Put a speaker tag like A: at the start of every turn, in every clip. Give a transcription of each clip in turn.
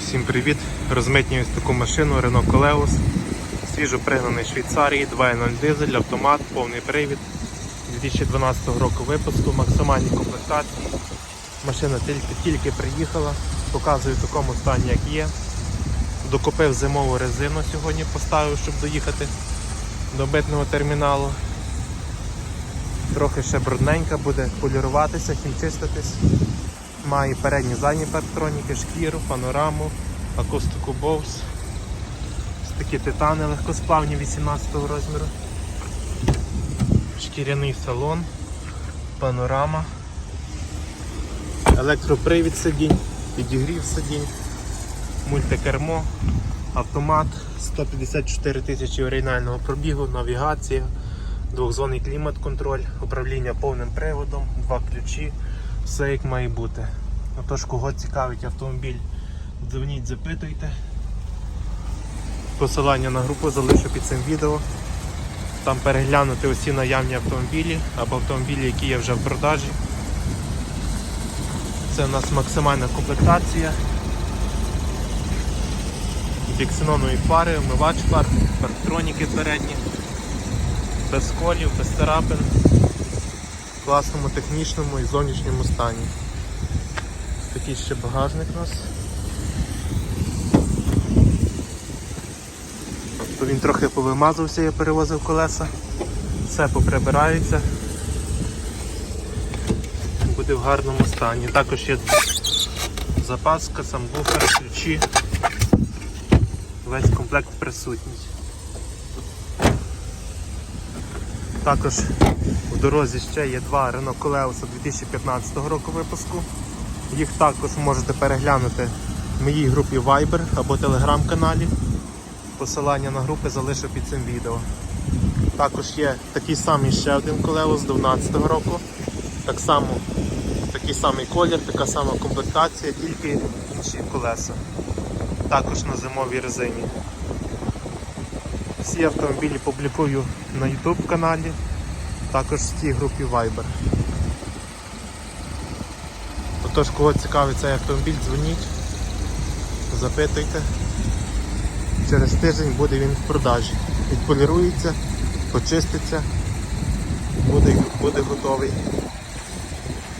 A: Всім привіт! Розмитнюю таку машину Renault Coleos. Свіжо пригнаний Швейцарії, 2.0 дизель, автомат, повний привід 2012 року випуску, максимальні комплектації. Машина тільки, тільки приїхала, показую в такому стані, як є. Докупив зимову резину сьогодні, поставив, щоб доїхати до битного терміналу. Трохи ще брудненька буде поліруватися, хімчиститись. Має передні задні парктроніки, шкіру, панораму, акустику Bose. Такі титани легкосплавні 18 розміру. Шкіряний салон, панорама, електропривід сидінь, підігрів сидінь, мультикермо, автомат, 154 тисячі оригінального пробігу, навігація, двохзонний клімат-контроль, управління повним приводом, два ключі все як має бути. Отож, кого цікавить автомобіль, дзвоніть, запитуйте. Посилання на групу залишу під цим відео. Там переглянути усі наявні автомобілі або автомобілі, які є вже в продажі. Це у нас максимальна комплектація. Біксенонові фари, вмивач фар, парктроніки передні, без колів, без царапин класному технічному і зовнішньому стані. Такий ще багажник у нас. То він трохи повимазався, я перевозив колеса. Все поприбирається. Буде в гарному стані. Також є запаска, самбуфер, ключі. Весь комплект присутній. Також в дорозі ще є два Renault Coleos 2015 року випуску. Їх також можете переглянути в моїй групі Viber або телеграм-каналі. Посилання на групи залишу під цим відео. Також є такий самий ще один з 2012 року. Так само такий самий колір, така сама комплектація, тільки інші колеса. Також на зимовій резині. Всі автомобілі публікую на YouTube каналі, також в цій групі Viber. Отож, кого цікавить цей автомобіль, дзвоніть, запитуйте. Через тиждень буде він в продажі. Відполірується, почиститься, буде, буде готовий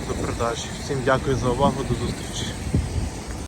A: до продажі. Всім дякую за увагу, до зустрічі.